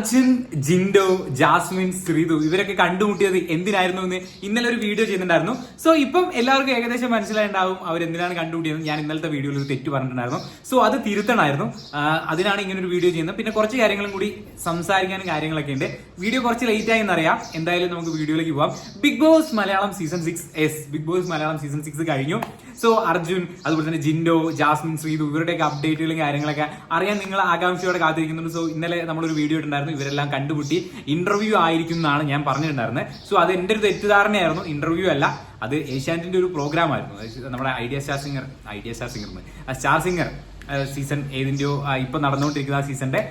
Arjun Jinto Jasmine Sreethu ഇവരൊക്കെ കണ്ടുമുട്ടിയത് എന്തിനായിരുന്നു എന്ന് ഇന്നലെ ഒരു വീഡിയോ ചെയ്യുന്നുണ്ടായിരുന്നു. സോ ഇപ്പം എല്ലാവർക്കും ഏകദേശം മനസ്സിലായിട്ടുണ്ടാവും അവർ എന്തിനാണ് കണ്ടുമുട്ടിയത് ഞാൻ ഇന്നലത്തെ വീഡിയോയിൽ ഒരു തെറ്റ് പറഞ്ഞിട്ടുണ്ടായിരുന്നു. സോ അത് തിരുത്തണമായിരുന്നു. അതിനാണ് ഇങ്ങനെ ഒരു വീഡിയോ ചെയ്യുന്നത്. പിന്നെ കുറച്ച് കാര്യങ്ങളും കൂടി സംസാരിക്കാനും കാര്യങ്ങളൊക്കെ ഉണ്ട്. വീഡിയോ കുറച്ച് ലേറ്റ് ആയി എന്നറിയാം. എന്തായാലും നമുക്ക് വീഡിയോയിലേക്ക് പോവാം. Bigg Boss Malayalam season six S Bigg Boss Malayalam season six കഴിഞ്ഞു. സോ അർജുൻ അതുപോലെ തന്നെ ജിൻഡോ ജാസ്മിൻ ശ്രീതു ഇവരുടെയൊക്കെ അപ്ഡേറ്റുകളും കാര്യങ്ങളൊക്കെ അറിയാൻ നിങ്ങൾ ആകാംക്ഷയോടെ കാത്തിരിക്കുന്നുണ്ട്. സോ ഇന്നലെ നമ്മളൊരു വീഡിയോ ഇട്ടുണ്ടായിരുന്നു ഇവരെല്ലാം കണ്ടുമുട്ടി ഇന്റർവ്യൂ ആയിരിക്കും എന്നാണ് ഞാൻ പറഞ്ഞിട്ടുണ്ടായിരുന്നത്. സോ അത് എന്റെ ഒരു തെറ്റിദ്ധാരണയായിരുന്നു. ഇന്റർവ്യൂ അല്ല അത് ഏഷ്യാനെറ്റിന്റെ ഒരു പ്രോഗ്രാം ആയിരുന്നു. നമ്മുടെ Idea star singer Idea star singer star singer season ഏതിന്റെയോ ഇപ്പം നടന്നുകൊണ്ടിരിക്കുന്ന ആ സീസണിന്റെ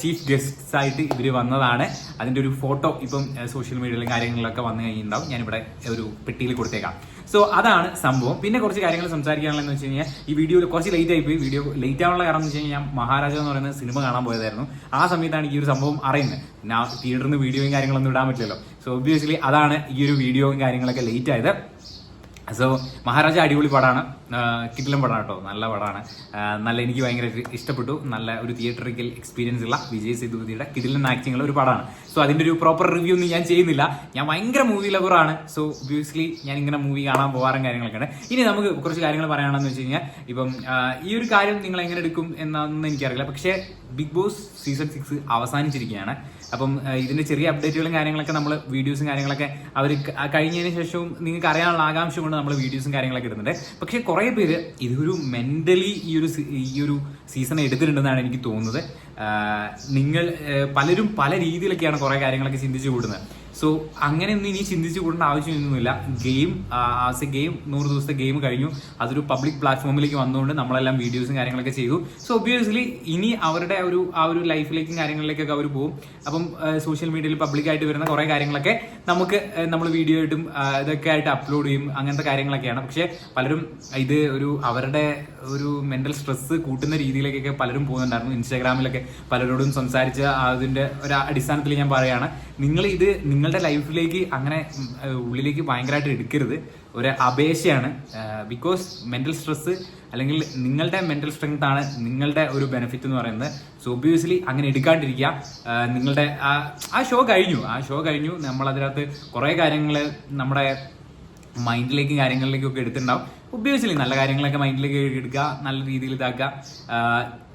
ചീഫ് ഗസ്റ്റ്സ് ആയിട്ട് ഇവർ വന്നതാണ്. അതിന്റെ ഒരു ഫോട്ടോ ഇപ്പം സോഷ്യൽ മീഡിയയിലും കാര്യങ്ങളിലൊക്കെ വന്നു കഴിഞ്ഞിട്ടുണ്ടാവും. ഞാനിവിടെ ഒരു പെട്ടിയിൽ കൊടുത്തേക്കാം. സോ അതാണ് സംഭവം. പിന്നെ കുറച്ച് കാര്യങ്ങൾ സംസാരിക്കാനുള്ളതെന്ന് വെച്ച് കഴിഞ്ഞാൽ ഈ വീഡിയോയിൽ കുറച്ച് ലേറ്റ് ആയി പോയി വീഡിയോ ലേറ്റ് ആവാനുള്ള കാരണം എന്ന് വെച്ച് കഴിഞ്ഞാൽ മഹാരാജ എന്ന് പറയുന്ന സിനിമ കാണാൻ പോയതായിരുന്നു. ആ സമയത്താണ് ഈ ഒരു സംഭവം അറിയുന്നത്. പിന്നെ തിയേറ്ററിൽ നിന്ന് വീഡിയോയും കാര്യങ്ങളൊന്നും ഇടാൻ പറ്റില്ലല്ലോ. സോ ഒബ്വിയസ്ലി അതാണ് ഈ ഒരു വീഡിയോയും കാര്യങ്ങളൊക്കെ ലേറ്റ് ആയത്. സോ മഹാരാജ അടിപൊളി പടമാണ് കിട്ടിലും പടമാണ് കേട്ടോ. നല്ല പടമാണ് നല്ല എനിക്ക് ഭയങ്കര ഇഷ്ടപ്പെട്ടു. നല്ല ഒരു തിയേറ്ററിക്കൽ എക്സ്പീരിയൻസ് ഉള്ള വിജയ് സേതുപതിയുടെ കിടിലൻ ആക്ടിംഗ് ഉള്ള ഒരു പടമാണ് സോ അതിന്റെ ഒരു പ്രോപ്പർ റിവ്യൂ ഒന്നും ഞാൻ ചെയ്യുന്നില്ല. ഞാൻ ഭയങ്കര മൂവി ലവറാണ് സോ ഒബ്വിയസ്ലി ഞാൻ ഇങ്ങനെ മൂവി കാണാൻ പോകാറും കാര്യങ്ങളൊക്കെ ഉണ്ട് ഇനി നമുക്ക് കുറച്ച് കാര്യങ്ങൾ പറയാണെന്ന് വെച്ച് കഴിഞ്ഞാൽ ഇപ്പം ഈ ഒരു കാര്യം നിങ്ങൾ എങ്ങനെ എടുക്കും എന്നൊന്നും എനിക്കറിയില്ല. പക്ഷേ ബിഗ് ബോസ് സീസൺ സിക്സ് അവസാനിച്ചിരിക്കുകയാണ്. അപ്പം ഇതിന്റെ ചെറിയ അപ്ഡേറ്റുകളും കാര്യങ്ങളൊക്കെ നമ്മൾ വീഡിയോസും കാര്യങ്ങളൊക്കെ അവർ കഴിഞ്ഞതിന് ശേഷവും നിങ്ങൾക്ക് അറിയാനുള്ള ആകാംക്ഷ കൊണ്ട് നമ്മൾ വീഡിയോസും കാര്യങ്ങളൊക്കെ ഇടുന്നുണ്ട്. പക്ഷേ പേര് ഇതൊരു മെന്റലി ഈ ഒരു ഈ ഒരു സീസൺ എടുത്തിട്ടുണ്ടെന്നാണ് എനിക്ക് തോന്നുന്നത്. നിങ്ങൾ പലരും പല രീതിയിലൊക്കെയാണ് കുറേ കാര്യങ്ങളൊക്കെ ചിന്തിച്ചു കൂടുന്നത്. സോ അങ്ങനെയൊന്നും ഇനി ചിന്തിച്ചു കൂടേണ്ട ആവശ്യമൊന്നുമില്ല. ഗെയിം ആസ് എ ഗെയിം നൂറ് ദിവസത്തെ ഗെയിം കഴിഞ്ഞു. അതൊരു പബ്ലിക് പ്ലാറ്റ്ഫോമിലേക്ക് വന്നുകൊണ്ട് നമ്മളെല്ലാം വീഡിയോസും കാര്യങ്ങളൊക്കെ ചെയ്തു. സോ ഒബിയസ്ലി ഇനി അവരുടെ ഒരു ആ ഒരു ലൈഫിലേക്കും കാര്യങ്ങളിലേക്കൊക്കെ അവർ പോകും. അപ്പം സോഷ്യൽ മീഡിയയിൽ പബ്ലിക്കായിട്ട് വരുന്ന കുറേ കാര്യങ്ങളൊക്കെ നമുക്ക് നമ്മൾ വീഡിയോ ആയിട്ടും ഇതൊക്കെ ആയിട്ട് അപ്ലോഡ് ചെയ്യും അങ്ങനത്തെ കാര്യങ്ങളൊക്കെയാണ്. പക്ഷേ പലരും ഇത് ഒരു അവരുടെ ഒരു മെന്റൽ സ്ട്രെസ് കൂട്ടുന്ന രീതിയിലേക്കൊക്കെ പലരും പോകുന്നുണ്ടായിരുന്നു. ഇൻസ്റ്റാഗ്രാമിലൊക്കെ പലരോടും സംസാരിച്ച് അതിന്റെ ഒരു അടിസ്ഥാനത്തിൽ ഞാൻ പറയുകയാണ്. നിങ്ങൾ ഇത് നിങ്ങളുടെ ലൈഫിലേക്ക് അങ്ങനെ ഉള്ളിലേക്ക് ഭയങ്കരമായിട്ട് എടുക്കരുത്. ഒരു അപേക്ഷയാണ്. ബിക്കോസ് മെന്റൽ സ്ട്രെസ് അല്ലെങ്കിൽ നിങ്ങളുടെ മെന്റൽ സ്ട്രെങ്ത് ആണ് നിങ്ങളുടെ ഒരു ബെനിഫിറ്റ് എന്ന് പറയുന്നത്. സോ ഒബിയസ്ലി അങ്ങനെ എടുക്കാണ്ടിരിക്കുക. നിങ്ങളുടെ ആ ഷോ കഴിഞ്ഞു. ആ ഷോ കഴിഞ്ഞു. നമ്മൾ അതിനകത്ത് കുറേ കാര്യങ്ങൾ നമ്മുടെ മൈൻഡിലേക്കും കാര്യങ്ങളിലേക്കും ഒക്കെ എടുത്തിട്ടുണ്ടാവും. ഒബ്വിയസ്ലി നല്ല കാര്യങ്ങളൊക്കെ മൈൻഡിലേക്ക് എടുക്കുക നല്ല രീതിയിൽ ഇതാക്കുക.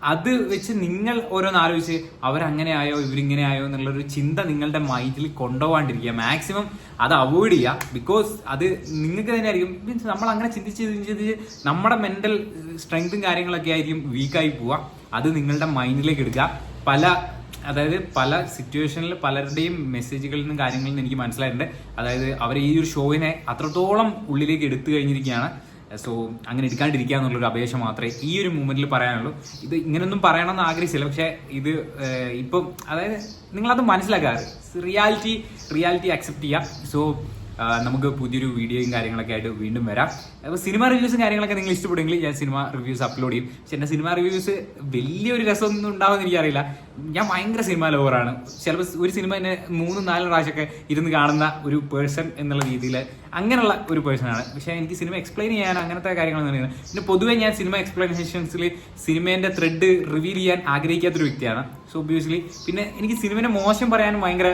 അത് വെച്ച് നിങ്ങൾ ഓരോന്ന് ആലോചിച്ച് അവരങ്ങനെ ആയോ ഇവരിങ്ങനെ ആയോ എന്നുള്ളൊരു ചിന്ത നിങ്ങളുടെ മൈൻഡിൽ കൊണ്ടുപോകാണ്ടിരിക്കുക. മാക്സിമം അത് അവോയ്ഡ് ചെയ്യുക. ബിക്കോസ് അത് നിങ്ങൾക്ക് തന്നെ ആയിരിക്കും. മീൻസ് നമ്മൾ അങ്ങനെ ചിന്തിച്ച് ചിന്തിച്ച് നമ്മുടെ മെന്റൽ സ്ട്രെങ്തും കാര്യങ്ങളൊക്കെ ആയിരിക്കും വീക്കായി പോവുക. അത് നിങ്ങളുടെ മൈൻഡിലേക്ക് എടുക്കുക. പല അതായത് പല സിറ്റുവേഷനിൽ പലരുടെയും മെസ്സേജുകളിൽ നിന്നും കാര്യങ്ങളിൽ നിന്ന് എനിക്ക് മനസ്സിലായിട്ടുണ്ട്. അതായത് അവർ ഈ ഒരു ഷോയിനെ അത്രത്തോളം ഉള്ളിലേക്ക് എടുത്തു കഴിഞ്ഞിരിക്കുകയാണ്. സോ അങ്ങനെ എടുക്കാണ്ടിരിക്കുക എന്നുള്ളൊരു അപേക്ഷ മാത്രമേ ഈ ഒരു മൂമെന്റിൽ പറയാനുള്ളൂ. ഇത് ഇങ്ങനൊന്നും പറയണമെന്ന് ആഗ്രഹിച്ചില്ല. പക്ഷേ ഇത് ഇപ്പം അതായത് നിങ്ങളത് മനസ്സിലാക്കാറ്. റിയാലിറ്റി റിയാലിറ്റി അക്സെപ്റ്റ് ചെയ്യുക സോ നമുക്ക് പുതിയൊരു വീഡിയോയും കാര്യങ്ങളൊക്കെ ആയിട്ട് വീണ്ടും വരാം. അപ്പോൾ സിനിമ റിവ്യൂസും കാര്യങ്ങളൊക്കെ നിങ്ങൾ ഇഷ്ടപ്പെടുമെങ്കിൽ ഞാൻ സിനിമ റിവ്യൂസ് അപ്ലോഡ് ചെയ്യും. പക്ഷെ എന്റെ സിനിമ റിവ്യൂസ് വലിയൊരു രസമൊന്നും ഉണ്ടാവുമെന്ന് എനിക്കറിയില്ല. ഞാൻ ഭയങ്കര സിനിമ ലോവറാണ് ചിലപ്പോൾ ഒരു സിനിമ തന്നെ മൂന്നും നാലും പ്രാവശ്യമൊക്കെ ഇരുന്ന് കാണുന്ന ഒരു പേഴ്സൺ എന്നുള്ള രീതിയിൽ അങ്ങനെയുള്ള ഒരു പേഴ്സണാണ് പക്ഷേ എനിക്ക് സിനിമ എക്സ്പ്ലെയിൻ ചെയ്യാൻ അങ്ങനത്തെ കാര്യങ്ങളൊന്നും അറിയില്ല പിന്നെ പൊതുവെ ഞാൻ സിനിമ എക്സ്പ്ലനേഷൻസിൽ സിനിമേന്റെ ത്രെഡ് റിവീൽ ചെയ്യാൻ ആഗ്രഹിക്കാത്തൊരു വ്യക്തിയാണ്. സോ ഒബ്വിയസ്ലി പിന്നെ എനിക്ക് സിനിമേനെ മോശം പറയാനും ഭയങ്കര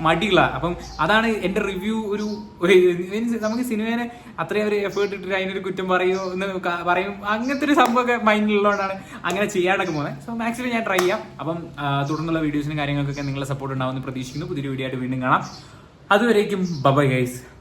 മടിയുള്ള അപ്പം അതാണ് എന്റെ റിവ്യൂ ഒരു മീൻസ് നമുക്ക് സിനിമേനെ അത്രയും ഒരു എഫേർട്ട് ഇട്ടിട്ട് അതിനൊരു കുറ്റം പറയോ എന്ന് പറയും. അങ്ങനത്തെ ഒരു സംഭവമൊക്കെ മൈൻഡിലുള്ളതുകൊണ്ടാണ് അങ്ങനെ ചെയ്യാനൊക്കെ പോകുന്നത് സോ മാക്സിമം ഞാൻ ട്രൈ ചെയ്യാം. അപ്പം തുടർന്നുള്ള വീഡിയോസിനും കാര്യങ്ങൾക്കൊക്കെ നിങ്ങളെ സപ്പോർട്ട് ഉണ്ടാവുമെന്ന് പ്രതീക്ഷിക്കുന്നു. പുതിയൊരു വീഡിയോ ആയിട്ട് വീണ്ടും കാണാം. അതുവരേക്കും ബബൈ ഗൈസ്